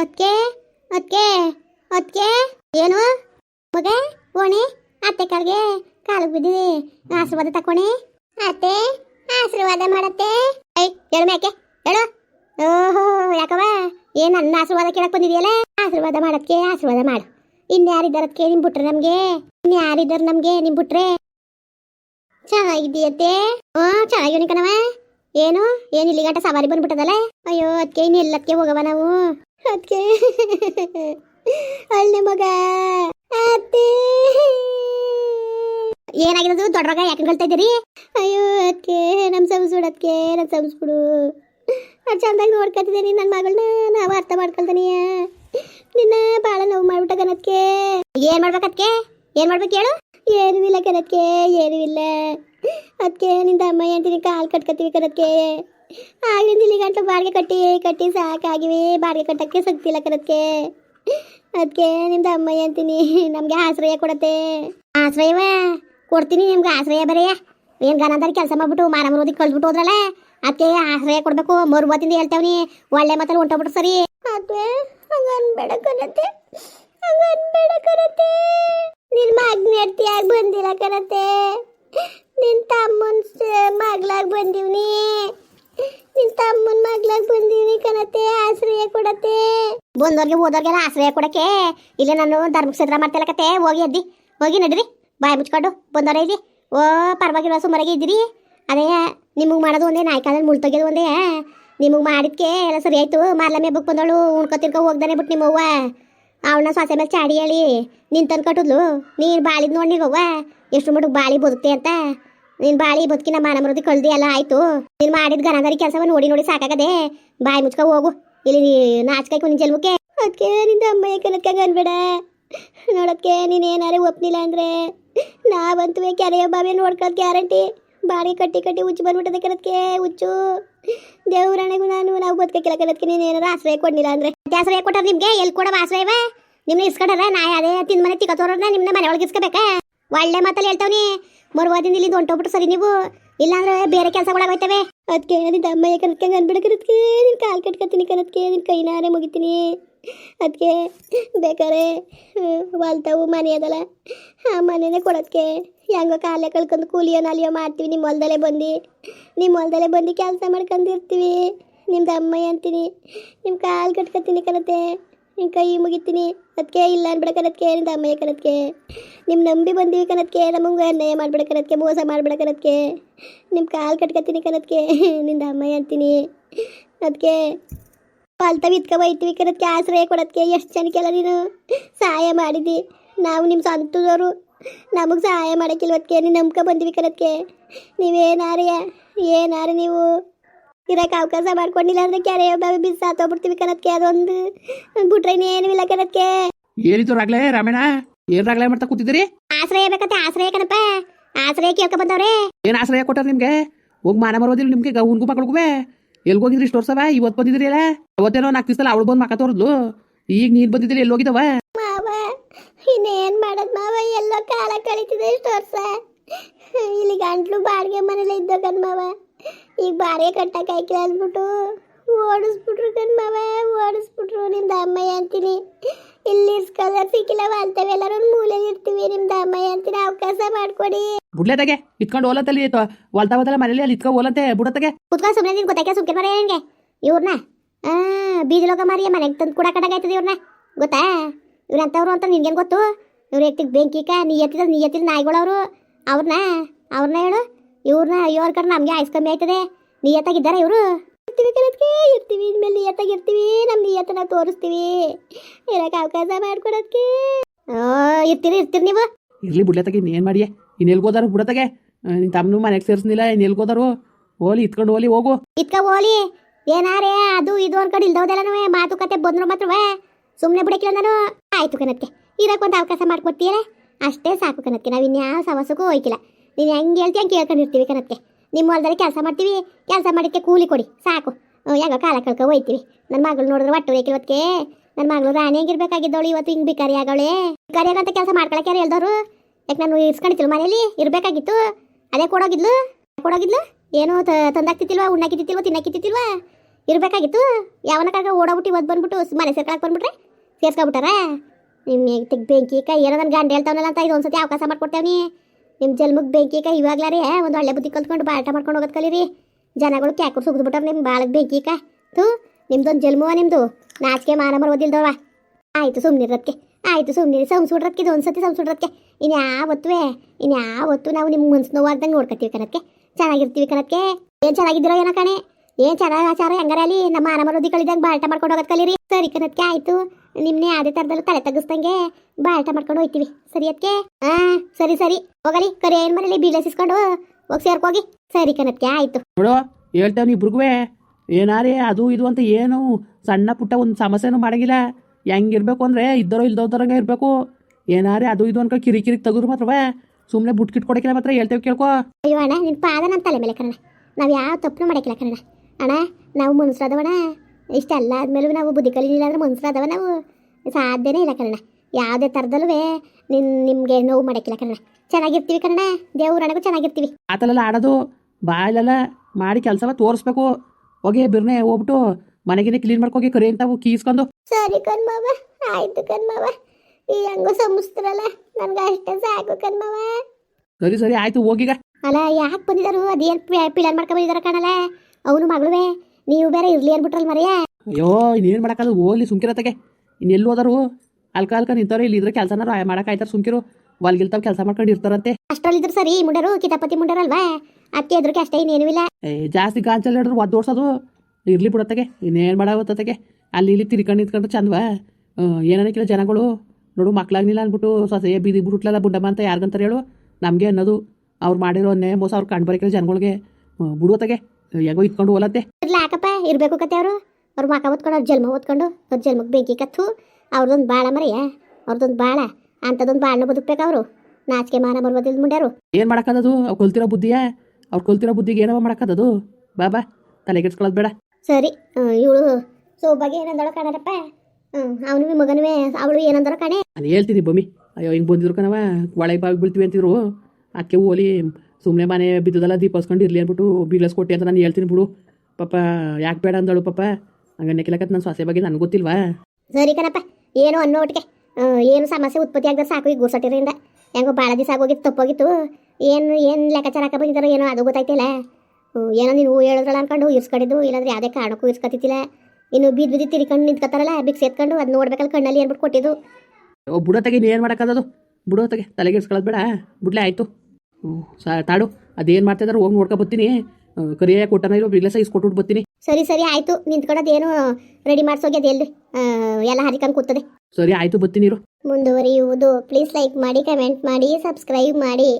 ಅದಕ್ಕೆ ಅದಕ್ಕೆ ಅದಕ್ಕೆ ಏನು? ಮಗ, ಓಣೆ, ಅತ್ತೆ ಕಾಲ್ಗೆ ಕಾಲಿಗೆ ಬಿದ್ದಿದೆ. ಆಶೀರ್ವಾದ ತಕೊಣೆ ಅತ್ತೆ, ಆಶೀರ್ವಾದ ಮಾಡತ್ತೆ. ಐ ಹೇಳು ಮ್ಯಾಕೆ ಹೇಳು. ಓಹೋ ಯಾಕವ ಏನ್ ನನ್ನ ಆಶೀರ್ವಾದ ಕೇಳಕ್ ಬಂದಿದೆಯಲ್ಲ? ಆಶೀರ್ವಾದ ಮಾಡಕ್ಕೆ ಆಶೀರ್ವಾದ ಮಾಡು. ಇನ್ಯಾರಿದ್ದಾರದ್ಕೆ ನಿಮ್ ಬಿಟ್ರೆ ನಮ್ಗೆ? ಇನ್ಯಾರಿದ್ದಾರ ನಮ್ಗೆ ನಿಮ್ ಬಿಟ್ರೆ ಚೆನ್ನಾಗಿದ್ದೀಯತ್ತೆ? ಓ, ಚೆನ್ನಾಗಿವ್ನಿ ಕಣವ ಏನು? ಏನು ಇಲ್ಲಿ ಗಂಟ ಸವಾರಿ ಬಂದ್ಬಿಟ್ಟದಲ್ಲ? ಅಯ್ಯೋ ಅದಕ್ಕೆ ಇನ್ನೆಲ್ಲದಕ್ಕೆ ಹೋಗವ ನಾವು? ಅದಕ್ಕೆ ಅಲ್ಲಿ ಮಗ. ಅತ್ತೆ. ಏನಾಗಿರೋದು? ಮಗ ಯಾಕೆ ಹೇಳ್ತಾ ಇದ್ದೀರಿ? ಅಯ್ಯೋ ಅದಕ್ಕೆ ನಮ್ಮ ಸಂಸ್ಬಿಡೋದಕ್ಕೆ ನಮ್ಮ ಸಂಸ್ಬಿಡು ಅದು ಚಂದಾಗಿ ನೋಡ್ಕೊತಿದ್ದೀನಿ ನನ್ನ ಮಗಳನ್ನ ನಾವು ಅರ್ಥ ಮಾಡ್ಕೊಳ್ತಾನೆ. ನಿನ್ನ ಭಾಳ ನೋವು ಮಾಡ್ಬಿಟ್ಟ ಕನತ್ಕೆ ಏನು ಮಾಡ್ಬೇಕದ್ಕೆ ಏನು ಮಾಡ್ಬೇಕು ಹೇಳು? ಏನೂ ಇಲ್ಲ ಕನತ್ಕೆ ಏನೂ ಇಲ್ಲ. ಅದಕ್ಕೆ ನಿಂದ ಅಮ್ಮ ಅಂತೀನಿ ಕಾಲು ಕಟ್ಕೊತೀವಿ ಕನದ್ಕೆ ಆಗ್ಲಿಂದ ಇಲ್ಲಿ ಬಾಡಿಗೆ ಕಟ್ಟಿ ಕಟ್ಟಿ ಸಾಕಾಗಿವೆ. ಬಾಡಿಗೆ ಕಟ್ಟಕ್ಕೆ ಸಿಗ್ತಿಲ್ಲ ಕನದ್ಕೆ ಅದಕ್ಕೆ ನಿಮ್ದು ಅಮ್ಮಯ್ಯ ಅಂತೀನಿ. ನಮಗೆ ಆಶ್ರಯ ಕೊಡತ್ತೆ. ಆಶ್ರಯವ? ಕೊಡ್ತೀನಿ ನಿಮ್ಗೆ ಆಶ್ರಯ ಬರೆಯ ಏನು ಗನಂದಾರಿ ಕೆಲಸ ಮಾಡ್ಬಿಟ್ಟು ಮಾರ ಮರೋದಿ ಕಳ್ದ್ಬಿಟ್ಟು ಹೋದ್ರಲ್ಲ? ಅದಕ್ಕೆ ಆಶ್ರಯ ಕೊಡಬೇಕು. ಮರುಬತ್ತಿಂದ ಹೇಳ್ತಾವ್ನಿ. ಒಳ್ಳೆ ಮಾತಲ್ಲಿ ಹೊಂಟೋಗ್ಬಿಟ್ಟು ಸರಿ. ಅದೇ ಹಂಗ ಅನ್ಬೇಡ ಕನತ್ತೆ ಹಂಗ ಅನ್ಬೇಡ ಕನತ್ತೆ ನಿನ್ ಮಗ್ನೆಡ್ತಿಯಾಗಿ ಬಂದಿಲ್ಲ ಕರತೆ ನಿನ್ನ ತಮ್ಮನ ಮಗಳಾಗಿ ಬಂದಿವ್ನಿ. ತಮ್ಮನ್ ಕನತ್ತೆ ಆಶ್ರಯ ಕೊಡತ್ತೆ ಬಂದವ್ರಿಗೆ ಹೋದವ್ರಿಗೆಲ್ಲ ಆಶ್ರಯ ಕೊಡಕ್ಕೆ. ಇಲ್ಲ ನಾನು ಧರ್ಮಕ್ಷೇತ್ರ ಕತೆ. ಹೋಗಿ ಎದ್ದಿ. ಹೋಗಿ ನಡ್ರಿ. ಬಾಯಿ ಮುಚ್ಕೊಂಡು ಬಂದವ್ರ ಇಲ್ಲಿ ಓ, ಪರವಾಗಿಲ್ಲ ಸುಮಾರಾಗಿ ಇದ್ರಿ ಅದೇ, ನಿಮಗೆ ಮಾಡೋದು ಒಂದೇ ನಾಯ್ಕಾದಲ್ಲಿ ಮುಳ್ ತೆಗೆದು ಒಂದೇ. ನಿಮಗೆ ಮಾಡಿದ್ಕೆ ಎಲ್ಲ ಸರಿ ಆಯ್ತು. ಮಾರ್ಲಮ್ಮೆ ಬುಕ್ ಬಂದವಳು, ಉಣ್ಕೊ ಹೋಗ್ದಾನೆ ಬಿಟ್ಟು ನಿಮ್ಮವ್ವ. ಅವಳನ್ನ ಸೊಸೆ ಮೇಲೆ ಚಾಡಿ ಹೇಳಿ ನಿನ್ ತಂದು ಕಟ್ಟಿದ್ಲು ನೀನು ಬಾಳಿದ್ ನೋಡಿ ನೀವವ್ವ ಎಷ್ಟು ಮಟ್ಟಿಗೆ ಬಾಳಿ ಬದುಕ್ತೆ ಅಂತ. ನೀನು ಬಾಳಿ ಬದುಕಿನ ಮಾನ ಮರದಿ ಕಳ್ದಿ ಎಲ್ಲ ಆಯ್ತು. ನೀನ್ ಮಾಡಿದ ಗನಗರಿ ಕೆಲಸವ ನೋಡಿ ನೋಡಿ ಸಾಕಾಗದೆ ಬಾಯಿ ಮುಚ್ಕ ಹೋಗು. ಇಲ್ಲಿ ನಾಚ್ಕೈ ಕುನಿ ಜಲ್ಮುಕೆ ಅದಕ್ಕೆ ನಿಂದ ಅಮ್ಮ ಕನಕ ಅನ್ಬೇಡ. ನೋಡಕ್ಕೆ ನೀನು ಏನಾರು ಒಪ್ನಿಲ್ಲ ಅಂದ್ರೆ ನಾವಂತೂ ಕೆರೆಯ ಬಾವಿ ನೋಡ್ಕೊಳ್ಳೋದು ಗ್ಯಾರಂಟಿ. ಬಾಳಿ ಕಟ್ಟಿ ಕಟ್ಟಿ ಉಚ್ಚು ಬಂದ್ಬಿಟ್ಟದೆ ಕರದ್ಕೆ ಉಚ್ಚು ದೇವ್ರಣೆಗೂ ನಾನು, ನಾವು ಬದುಕಕ್ಕಿಲ್ಲ ಕರದ್ಕೆ ನೀನು ಏನಾರ ಆಶ್ರಯ ಕೊಡ್ಲಿಲ್ಲ ಅಂದ್ರೆ. ಆಶ್ರಯ ಕೊಟ್ಟಾರ ನಿಮ್ಗೆ? ಎಲ್ಲಿ ಕೊಡವ ಆಶ್ರಯವ? ನಿಮ್ನ ಇಸ್ಕೊಂಡ್ರೆ? ನಾ ಅದೇ ತಿಂದ ಮನೆ ತಿಕ್ಕತೋರನ್ನ ನಿಮ್ನ ಮನೆ ಒಳಗೆ ಇಸ್ಕೋಬೇಕಾ ಒಳ್ಳೆ ಮಾತಲ್ಲಿ ಹೇಳ್ತಾವ್ನಿ. ಮರುವಾದಿಂದ ಇಲ್ಲಿ ಹೊಂಟೋಗ್ಬಿಟ್ಟು ಸರಿ, ನೀವು ಇಲ್ಲಾಂದ್ರೆ ಬೇರೆ ಕೆಲಸಗಳಾಗೋಯ್ತವೆ ಅದಕ್ಕೆ ನಿನ್ನ ಅಮ್ಮ ಕನತ್ಕೆ ಅನ್ಬಿಡ ಕನತ್ಕೆ ನಿನ್ನ ಕಾಲು ಕಟ್ಕೊತೀನಿ ಕನತ್ಕೆ ನಿನ್ನ ಕೈನಾರೆ ಮುಗಿತೀನಿ. ಅದಕ್ಕೆ ಬೇಕಾರೆ ಹೊಲ್ತಾವು ಮನೆ ಅದಲ್ಲ, ಆ ಮನೆನೇ ಕೊಡೋದಕ್ಕೆ ಹೆಂಗೋ ಕಾಲೇ ಕಳ್ಕೊಂಡು ಕೂಲಿಯೋ ನಾಲಿಯೋ ಮಾಡ್ತೀವಿ ನಿಮ್ಮ ಹೊಲ್ದಲ್ಲೇ ಬಂದು. ನಿಮ್ಮ ಹೊಲ್ದಲ್ಲೇ ಬಂದು ಕೆಲಸ ಮಾಡ್ಕೊಂಡಿರ್ತೀವಿ ನಿಮ್ದು ಅಮ್ಮಯ್ಯ ಅಂತೀನಿ. ನಿಮ್ಮ ಕಾಲು ಕಟ್ಕೊತೀನಿ ಕನತೆ ನಿಮ್ಮ ಕೈ ಮುಗಿತೀನಿ. ಅದಕ್ಕೆ ಇಲ್ಲ ಅನ್ಬಿಡ ಕನತ್ಕೆ ನಿಮ್ದು ಅಮ್ಮಯ್ಯ ಕನತ್ಕೆ ನಿಮ್ಮ ನಂಬಿ ಬಂದೀವಿ ಕನತ್ಕೆ ನಮಗೆ ಅನ್ಯಾಯ ಮಾಡ್ಬಿಡ ಕನತ್ಕೆ ಮೋಸ ಮಾಡ್ಬಿಡ ಕನತ್ಕೆ ನಿಮ್ಮ ಕಾಲು ಕಟ್ಕೊತೀನಿ ಕನತ್ಕೆ ನಿಂದ ಅಮ್ಮಯ್ಯ ಅಂತೀನಿ. ಅದಕ್ಕೆ. ಹೊಲ್ತವ ಇತ್ಕ ಬೈತೀವಿ ಕನತ್ಕೆ ಆಶ್ರಯ ಕೊಡೋದಕ್ಕೆ ಎಷ್ಟು ಜನಕ್ಕೆಲ್ಲ ನೀನು ಸಹಾಯ ಮಾಡಿದಿ. ನಾವು ನಿಮ್ಮ ಸ್ವಂತದವರು. ನಮಗೆ ಸಹಾಯ ಮಾಡೋಕ್ಕಿಲ್ವತ್ಕೆ ನೀನು ನಂಬ್ಕೊ ಬಂದ್ವಿ ಕನತ್ಕೆ ನೀವೇನಾರ ಏನಾರ ನೀವು? ಇರೋಕೆ ಅವಕಾಶ ಮಾಡ್ಕೊಂಡಿಲ್ಲ ಅಂದ್ರೆ ಕೆರೆ ಬಿಸಿ ಸಾತೋಗ್ಬಿಡ್ತೀವಿ ಕನತ್ಕೆ ಅದೊಂದು ಬಿಟ್ರೆ ಇನ್ನೇನು ಇಲ್ಲ ಕನತ್ಕೆ ಏನಿತ್ತು ರಾಗ್ಲೇ ರಾಮಣ್ಣ ಏನ್ ರಾಗ್ಲೇ ಮಾಡ್ತಾ ಕೂತಿದ್ದೀರಿ? ಆಶ್ರಯ ಬೇಕತ್ತೆ ಆಶ್ರಯ ಕಣಪ್ಪ. ಆಶ್ರಯ ಕೇಳ್ಕ ಬಂದವ್ರೆ. ಏನ್ ಆಶ್ರಯ ಕೊಟ್ಟಾರ ನಿಮ್ಗೆ? ಹೋಗಿ ಮಾನ ಮರೋದಿಲ್ಲ ನಿಮ್ಗೆ ಗೌನ್ಗೂ ಮಗಳಿಗೂ ಎಲ್ಲಿ ಹೋಗಿದ್ರಿ ಇಷ್ಟು ವರ್ಷವ ಇವತ್ತು ಬಂದಿದ್ರಿ ಅಲ್ಲ? ಅವತ್ತೇನೋ ನಾಲ್ಕು ದಿವಸ ಅವಳು ಬಂದು ಮಕ್ಕ ತೋರಿದ್ಲು ಈಗ ನೀನ್ ಬಂದಿದ್ರಿ ಎಲ್ಲಿ ಹೋಗಿದವ ಮಾವ ಇನ್ನೇನ್ ಮಾಡದ್ ಮಾವ? ಎಲ್ಲೋ ಕಾಲ ಕಳೀತಿದೆ ಇಷ್ಟು ವರ್ಷ. ಇಲ್ಲಿ ಗಂಟ್ಲು ಬಾಡಿಗೆ ಮನೇಲಿ ಇದ್ದ ಮಾವ. ಈಗ ಬಾರಿ ಕಟ್ಟಕ್ಕೆ ಹಾಕಿಲ್ಲ ಅಂದ್ಬಿಟ್ಟು ಓಡಿಸ್ಬಿಟ್ರು ಕಣ್ ಮಾವ ಓಡಿಸ್ಬಿಟ್ರು ನಿಮ್ದು ಅಮ್ಮಯ್ಯ ಅಂತೀನಿ. ಇಲ್ಲಿ ಸ್ಕಾಲರ್ ಸಿಕ್ಕಿಲ್ಲ ಅಂತವೆ ಎಲ್ಲರೂ ಒಂದು ಮೂಲೆಯಲ್ಲಿ ಇರ್ತೀವಿ ನಿಮ್ದು ಅಮ್ಮಯ್ಯ ಅಂತೀನಿ. ಅವಕಾಶ ಮಾಡ್ಕೊಡಿ. ಬುಡ್ಲೆದಾಗೆ ಇಟ್ಕೊಂಡು ಓಲತ್ತಲ್ಲಿ ಹೊಲ್ತ ಹೋದಲ್ಲ ಮನೇಲಿ ಅಲ್ಲಿ ಇಟ್ಕೊ ಓಲಂತೆ ಬುಡತ್ತಗೆ. ಕುತ್ಕೊಂಡು ಸುಮ್ಮನೆ ನಿನ್ ಗೊತ್ತಾಯ್ಕೆ ಸುಮ್ಕೆ ಮರ ಹೆಂಗೆ ಇವ್ರನ್ನ ಆ ಬೀಜಲೋಕ ಮಾರಿಯ ಮನೆಗೆ ತಂದು ಕೂಡ ಕಡಗಾಯ್ತದೆ ಇವ್ರನ್ನ ಗೊತ್ತಾ? ಇವ್ರು ಅಂತವ್ರು ಅಂತ ನಿನ್ಗೇನು ಗೊತ್ತು? ಇವ್ರು ಎತ್ತಿಗೆ ಬೆಂಕಿಕ ನೀ ಎತ್ತಿದ ನೀ ಎತ್ತಿದ ನಾಯಿಗಳವರು. ಅವ್ರನ್ನ ಅವ್ರನ್ನ ಹೇಳು. ಇವ್ರನ್ನ ಇವ್ರ ಕಡೆ ನಮಗೆ ಆಯ್ಸ್ ಕಮ್ಮಿ ಆಯ್ತದೆ. ನಿಯತ್ತಾಗಿದ್ದಾರೆ ಇವರು. ಇರ್ತೀವಿ ಕಲತ್ಕೆ ಇರ್ತೀವಿ. ಇನ್ಮೇಲೆ ನಿಯತ್ತಾಗಿರ್ತೀವಿ. ನಮ್ಮ ನಿಯತ್ತನ ತೋರಿಸ್ತೀವಿ. ಇರಕ್ಕೆ ಅವಕಾಶ ಮಾಡ್ಕೊಡೋದಕ್ಕೆ ಇರ್ತೀರಿ ಇರ್ತೀರಿ ನೀವು. ಇರ್ಲಿ ಬುಡ್ಲೆತಾಗೆ ಏನು ಮಾಡಿಯೇ? ಇನ್ನು ಎಲ್ಗೋದಾರು ಬುಡತ್ತಾಗೆ ನಿನ್ನ ತಮ್ಮನು ಮನೆಗೆ ಸೇರಿಸ್ನಿಲ್ಲ ಇನ್ನು ಎಲ್ಗೋದಾರು ಓಲಿ ಇತ್ಕೊಂಡು ಓಲಿ ಹೋಗು. ಇತ್ಕ ಹೋಲಿ. ಏನಾರೇ ಅದು ಇದು ಅನ್ಕೊಂಡು ಇಲ್ದೋದೆಲ್ಲನೂ ಮಾತುಕತೆ ಬಂದ್ರು ಮಾತ್ರವೇ. ಸುಮ್ಮನೆ ಬಿಡಕ್ಕಿಲ್ಲ ನಾನು. ಆಯ್ತು ಕಣಕ್ಕೆ. ಇರಕ್ಕೆ ಒಂದು ಅವಕಾಶ ಮಾಡ್ಕೊಡ್ತೀರಾ ಅಷ್ಟೇ ಸಾಕು ಕಣಕ್ಕೆ. ನಾವು ಇನ್ಯಾವ ಸವಸಕ್ಕೂ ಹೋಯ್ಕಿಲ್ಲ. ನೀನು ಹೆಂಗೆ ಹೇಳ್ತಿ ಹಂಗೆ ಕೇಳ್ಕೊಂಡಿರ್ತೀವಿ ಕನಕ್ಕೆ ನಿಮ್ಮ ಹೊಲದಲ್ಲಿ ಕೆಲಸ ಮಾಡ್ತೀವಿ, ಕೆಲಸ ಮಾಡೋಕ್ಕೆ ಕೂಲಿ ಕೊಡಿ, ಸಾಕು. ಹೆಂಗ ಕಾಲ ಕಳ್ಕೊ ಹೋಯ್ತೀವಿ. ನನ್ನ ಮಗಳು ನೋಡಿದ್ರೆ ಒಟ್ಟು ಇವತ್ತಿಗೆ ನನ್ನ ಮಗಳು ರಾಣಿ ಹೆಂಗಿರ್ಬೇಕಾಗಿದ್ದವಳು, ಇವತ್ತು ಹಿಂಗೆ ಬಿಕಾರಿ ಆಗೋಳೆ ಬಿಕಾರಿ ಆಗಂತ ಕೆಲಸ ಮಾಡ್ಕೊಳಕ್ಕೆ ಯಾರು ಯಾಕೆ ನಾನು ಇರ್ಸ್ಕೊಂಡಿತ್ತಿಲ್ಲ ಮನೇಲಿ ಇರಬೇಕಾಗಿತ್ತು. ಅದೇ ಕೊಡೋಗಿದ್ಲು? ಕೊಡೋಗಿದ್ಲು? ಏನು ತಂದಾಕ್ತಿತ್ತಿಲ್ವಾ ಉಣ್ಣಾಕಿತ್ತಿಲ್ವ ತಿನ್ನಕ್ಕಿತ್ತಿಲ್ವಾ ಇರ್ಬೇಕಾಗಿತ್ತು. ಯಾವನ ಕಾಗ ಓಡಾಬಿಟ್ಟು ಇವತ್ತು ಬಂದ್ಬಿಟ್ಟು ಮನೆ ಸೇರ್ಕೊಳಕ್ ಬಂದ್ಬಿಟ್ರೆ ಸೇರ್ಸ್ಕೊಬಿಟ್ಟಾರ? ನಿಮ್ಮ ತೆಗ್ ಬೆಂಕಿ ಕೈ, ಏನೋ ನನ್ನ ಗಂಡ ಹೇಳ್ತಾವನಲ್ಲ ಅಂತ ಇದೊಂದ್ಸತಿ ಅವಕಾಶ ಮಾಡ್ಕೊಡ್ತೇವ್ನಿ ನಿಮ್ಮ ಜಲ್ಮಗ್ ಬೆಂಕಿ ಕೈ ಇವಾಗ್ಲಾರಿ, ಒಂದು ಒಳ್ಳೆ ಬುದ್ಧಿ ಕಲ್ತ್ಕೊಂಡು ಬಾಟ ಮಾಡ್ಕೊಂಡು ಹೋಗೋದು ಕಲೀರಿ. ಜನಗಳು ಕ್ಯಾಕೂರ್ ಸುಗಿದ್ಬಿಟ್ಟಾರ ನಿಮ್ಮ ಬಾಳಕ್ಕೆ ಬೆಂಕಿ ಕಾ ಥೂ, ನಿಮ್ದೊಂದು ಜಲ್ಮುವ ನಿಮ್ದು? ನಾಚಿಕೆ ಮಾನ ಮರೋದಿಲ್ದವ ಆಯ್ತು ಸುಮ್ಮನಿರೋದಕ್ಕೆ ಆಯ್ತು ಸುಮ್ಮನೆ ಸಂಸ್ಬಿಡ್ರಕ್ಕೆ ಇದು ಒಂದ್ಸತಿ ಸಂಸ್ಬಿಡ್ರಕ್ಕೆ ಇನ್ನು ಯಾವತ್ತುವೆ ಇನ್ನು ಯಾವತ್ತು ನಾವು ನಿಮ್ಮ ಮನ್ಸು ನೋವಾಗ್ದಂಗೆ ನೋಡ್ಕೊತೀವಿ ಕಣಕ್ಕೆ ಚೆನ್ನಾಗಿರ್ತೀವಿ ಕಣಕ್ಕೆ ಏನು ಚೆನ್ನಾಗಿದ್ದೀರೋ ಏನೋ ಕಣೆ. ಏನು ಚೆನ್ನಾಗಿ ಆಚಾರ ಹೆಂಗಾರ ಅಲ್ಲಿ? ನಮ್ಮ ಮರೋದಿ ಕಳಿದಂಗೆ ಬಾಟ ಮಾಡ್ಕೊಂಡು ಹೋಗೋದು ಕಲೀರಿ. ಸರಿ ಕಣಕ್ಕೆ ಆಯ್ತು. ನಿಮ್ಮನ್ನೇ ಅದೇ ಥರದಲ್ಲೂ ತಲೆ ತಗ್ಗಿಸ್ದಂಗೆ ಬಾಳ್ಟ ಮಾಡ್ಕೊಂಡು ಹೋಯ್ತಿವಿ. ಸರಿ ಅದಕ್ಕೆ ಹಾಂ ಸರಿ ಸರಿ. ಹೋಗಲಿ ಕರಿ ಏನು ಮನೇಲಿ ಬೀಳಸಿಸ್ಕೊಂಡು ಹೋಗಿ ಸೇರ್ಕೋಗಿ ಸರಿ ಕನಕ್ಕೆ ಆಯ್ತು. ನೋಡು ಹೇಳ್ತೇವೆ ಇಬ್ರಿಗೂ ಏನಾರೇ ಅದು ಇದು ಅಂತ ಏನು ಸಣ್ಣ ಪುಟ್ಟ ಒಂದು ಸಮಸ್ಯೆನೂ ಮಾಡಂಗಿಲ್ಲ. ಹೆಂಗಿರ್ಬೇಕು ಅಂದ್ರೆ ಇದ್ದರೋ ಇಲ್ದೋದ್ರಂಗೆ ಇರಬೇಕು. ಏನಾರೇ ಅದು ಇದು ಅನ್ಕೊಂಡು ಕಿರಿ ಕಿರಿ ತೆಗೆದ್ರು ಮಾತ್ರವೇ. ಸುಮ್ಮನೆ ಬುಟ್ಕಿಟ್ ಕಿಟ್ಕೊಡಕ್ಕಿಲ್ಲ ಮಾತ್ರ ಹೇಳ್ತೇವೆ ಕೇಳ್ಕೊ. ಅಯ್ಯೋ ಅಣ್ಣ ನಿನ್ನ ಪಾದ ನಮ್ಮ ತಲೆ ಮೇಲೆ ಕಣ ನಾವು ಯಾವ ತಪ್ಪು ಮಾಡಕ್ಕಿಲ್ಲ ಕಣ ಅಣ್ಣ ನಾವು ಮನುಷ್ಯರಾದವಣ ಇಷ್ಟೆಲ್ಲ ಆದ್ಮೇಲೂ ನಾವು ಬುದ್ಧಿ ಕಲಿಲಿಲ್ಲ ಅಂದ್ರೆ ಮನುಷ್ಯರಾದವ ನಾವು ಸಾಧ್ಯನೇ ಇಲ್ಲ ಕಣ ಯಾವುದೇ ಥರದಲ್ಲೂ ನಿನ್ ನಿಮಗೆ ನೋವು ಮಾಡಕ್ಕಿಲ್ಲ ಕಣ ಚೆನ್ನಾಗಿರ್ತೀವಿ ಕಣ ದೇವ್ರಣಗೂ ಚೆನ್ನಾಗಿರ್ತೀವಿ. ಆತಲೆಲ್ಲ ಆಡೋದು ಬಾಯಲೆಲ್ಲ ಮಾಡಿ ಕೆಲಸವ ತೋರಿಸ್ಬೇಕು. ಹೋಗಿ ಬಿರ್ನೆ ಹೋಗ್ಬಿಟ್ಟು ಮನೆಗಿನೇ ಕ್ಲೀನ್ ಮಾಡ್ಕೋಗಿ ಕರಿ ಅಂತಾವು ಕೀಸ್ಕೊಂಡು. ಸರಿ ಕಣ್ಮವ ಆಯ್ತು ಕಣ್ಮವ ಈ ಹಂಗು ಸಮಸ್ತ್ರಲ್ಲ ನನ್ಗೆ ಅಷ್ಟೇ ಸಾಕು ಕಣ್ಮವ ಸರಿ ಸರಿ ಆಯ್ತು ಹೋಗಿಗ. ಅಲ್ಲ ಯಾಕೆ ಬಂದಿದ್ದಾರು ಅದೇನು ಪಿಳನ್ ಮಾಡ್ಕೊಂಡ್ ಬಂದಿದಾರ ಕಣಲ್ಲ. ಅವನು ಮಗಳುವೆ. ನೀವು ಬೇರೆ ಇರ್ಲಿ ಅನ್ಬಿಟ್ರಲ್ ಮರೆಯ. ಅಯ್ಯೋ ಇನ್ನೇನು ಓಲಿ ಹೋಗ್ಲಿ ಸುಮ್ಕಿರತ್ತಗೆ ಇನ್ನೆಲ್ಲಿ ಹೋದರು ಅಲ್ಕ ಅಲ್ಕ ನಿಂತಾರ ಇಲ್ಲಿ ಇದ್ರೆ ಕೆಲಸನ ಮಾಡೋಕ್ಕಾಯ್ತಾರೆ ಸುಮ್ಕಿರು. ಹೊಲ್ಗಿಲ್ತಾವ್ ಕೆಲಸ ಮಾಡ್ಕೊಂಡು ಇರ್ತಾರಂತೆ. ಅಷ್ಟರಲ್ಲಿದ್ರು ಸರಿ ಮುಂಡರು ಕಿತಾಪತಿ ಮುಂಡರಲ್ವಾ ಅತ್ತೆ ಎದ್ರಕ್ಕೆ ಅಷ್ಟೇ ಇನ್ನೇನು ಇಲ್ಲ. ಏ ಜಾಸ್ತಿ ಗಾಂಚಲ್ ಹಿಡಿದ್ರು ಒದ್ದೋಡ್ಸೋದು ಇರ್ಲಿ ಬಿಡತ್ತಗೆ ಇನ್ನೇನು ಮಾಡಾವತ್ತಗೆ ಅಲ್ಲಿ ಇಲ್ಲಿ ತಿರ್ಕೊಂಡು ನಿಂತ್ಕೊಂಡು ಚಂದವಾ. ಏನನ್ನಕ್ಕಿಲ್ಲ ಜನಗಳು. ನೋಡು ಮಕ್ಳಾಗ್ಲಿಲ್ಲ ಅಂದ್ಬಿಟ್ಟು ಸೊಸೆ ಬೀದಿ ಬಿಟ್ಲಲ್ಲ ಬುಡ್ಡಮ್ಮ ಅಂತ ಯಾರಿಗಂತಾರೆ ಹೇಳು. ನಮಗೆ ಅನ್ನೋದು. ಅವ್ರು ಮಾಡಿರೋ ಅನ್ನೇ ಮೋಸ ಅವ್ರು ಕಂಡು ಬರೋಕಿಲ್ಲ ಜನಗಳಿಗೆ ಬಿಡುವತ್ತಗೆ ಹೇಗೋ ಇತ್ಕೊಂಡು ಹೋಲತ್ತೆ ಇರ್ಬೇಕು ಕತೆ ಅವರು. ಅವ್ರ ಮಾಕ ಓದ್ಕೊಂಡು ಅವ್ರ ಜನ್ಮ ಓದ್ಕೊಂಡು ಅವ್ರ ಜನ್ಮಕ್ಕೆ ಬೆಂಕಿ ಕತ್ತು ಅವ್ರದೊಂದು ಬಾಳ ಮರೆಯ ಅವ್ರದೊಂದು ಬಾಳ ಅಂಥದ್ದೊಂದು ಬಾಳನ್ನ ಬದುಕ್ಬೇಕು ಅವರು. ನಾಚಿಕೆ ಮಾನ ಬರ್ಬೋದಿಲ್ಲ ಮುಂಡ್ಯಾರು. ಏನು ಮಾಡೋಕ್ಕದದು? ಅವ್ರು ಕೊಲ್ತಿರೋ ಬುದ್ಧಿಯ? ಅವ್ರು ಕೊಲ್ತಿರೋ ಬುದ್ಧಿಗೆ ಏನವ ಮಾಡೋಕ್ಕದದು? ಬಾಬಾ ತಲೆಗೆಡ್ಸ್ಕೊಳ್ಳೋದು ಬೇಡ. ಸರಿ ಇವಳು ಸೌಭಾಗ್ಯ ಏನಂದಳು ಕಾಣರಪ್ಪ. ಅವನು ಮಗನುವೆ ಅವಳು ಏನಂದಳು ಕಾಣೆ. ನಾನು ಹೇಳ್ತೀನಿ ಬಮ್ಮಿ. ಅಯ್ಯೋ ಹಿಂಗೆ ಬಂದಿದ್ರು ಕಣವ ಒಳಗೆ ಬಾವಿ ಬೀಳ್ತೀವಿ ಅಂತಿದ್ರು. ಅಕ್ಕೆ ಓಲಿ ಸುಮ್ಮನೆ ಮನೆ ಬಿದ್ದದಲ್ಲ ದೀಪ ಹಸ್ಕೊಂಡು ಇರಲಿ ಅಂದ್ಬಿಟ್ಟು ಬೀಳಸ್ ಕೊಟ್ಟಿ ಅಂತ ನಾನು ಹೇಳ್ತೀನಿ ಬಿಡು. ಪಾಪ ಯಾಕೆ ಬೇಡ ಅಂದಳು ಪಾಪ? ಹಂಗ ಕೆಲಕತ್ ನನ್ನ ಸೊಸೆ ಬಗ್ಗೆ ನನಗೆ ಗೊತ್ತಿಲ್ವಾ? ಸರಿ ಕಣಪ್ಪ ಏನು ಅನ್ನೋ ಒಟ್ಟಿಗೆ ಏನು ಸಮಸ್ಯೆ ಉತ್ಪತ್ತಿ ಆಗದ ಸಾಕು ಈಗ ಗುರ್ಸಟ್ಟಿರಿಂದ ಹೆಂಗೋ ಭಾಳ ದಿವಸ ಆಗೋಗಿತ್ತು ತಪ್ಪೋಗಿತ್ತು. ಏನು ಏನು ಲೆಕ್ಕಾಚಾರ ಹಾಕ ಬಂದಿದ್ದಾರೋ ಏನೋ ಅದು ಗೊತ್ತಾಯ್ತಿಲ್ಲ. ಏನೋ ನೀನು ಹೇಳಿದ್ರಲ್ಲ ಅನ್ಕೊಂಡು ಇರ್ಸ್ಕೊಂಡಿದ್ದು ಇಲ್ಲಾಂದ್ರೆ ಯಾವುದೇ ಕಾರಣಕ್ಕೂ ಇರ್ಸ್ಕೊತಿದ್ದಿಲ್ಲ. ಇನ್ನು ಬೀದ್ ಬಿದ್ದು ತಿರ್ಕೊಂಡು ನಿಂತ್ಕೊತಾರಲ್ಲ ಬಿಗ್ ಸೇತ್ಕೊಂಡು ಅದು ನೋಡ್ಬೇಕಲ್ಲ ಕಣ್ಣಲ್ಲಿ ಏನ್ಬಿಟ್ಟು ಕೊಟ್ಟಿದ್ದು. ಓ ಬುಡೋತಗೆ ಏನು ಮಾಡೋಕ್ಕದು ಬುಡ ತೆಗೆ ತಲೆಗೆ ಇಸ್ಕೊಳ್ಳೋದು ಬೇಡ ಬಿಡ್ಲೆ ಆಯಿತು. ಹ್ಞೂ ಸಾ ತಾಡು ಅದೇನು ಮಾಡ್ತಿದಾರೆ ಹೋಗಿ ನೋಡ್ಕೊ ಬರ್ತೀನಿ. ಕರಿಯ ಕೊಟ್ಟನ ಇರೋ ಸೈಜ್ ಕೊಟ್ಟು ಬರ್ತೀನಿ ಸರಿ ಸರಿ ಆಯ್ತು. ನಿಂತ್ಕೊಳ್ಳೋದೇನು ರೆಡಿ ಮಾಡಿಸೋಗಿ ಅದು ಎಲ್ಲಿ ಎಲ್ಲ ಹರಿಕೊಂಡು ಕೂತದೆ. ಸರಿ ಆಯ್ತು ಬರ್ತೀನಿ ಇರು. ಮುಂದುವರಿಯುವುದು. ಪ್ಲೀಸ್ ಲೈಕ್ ಮಾಡಿ ಕಮೆಂಟ್ ಮಾಡಿ ಸಬ್ಸ್ಕ್ರೈಬ್ ಮಾಡಿ.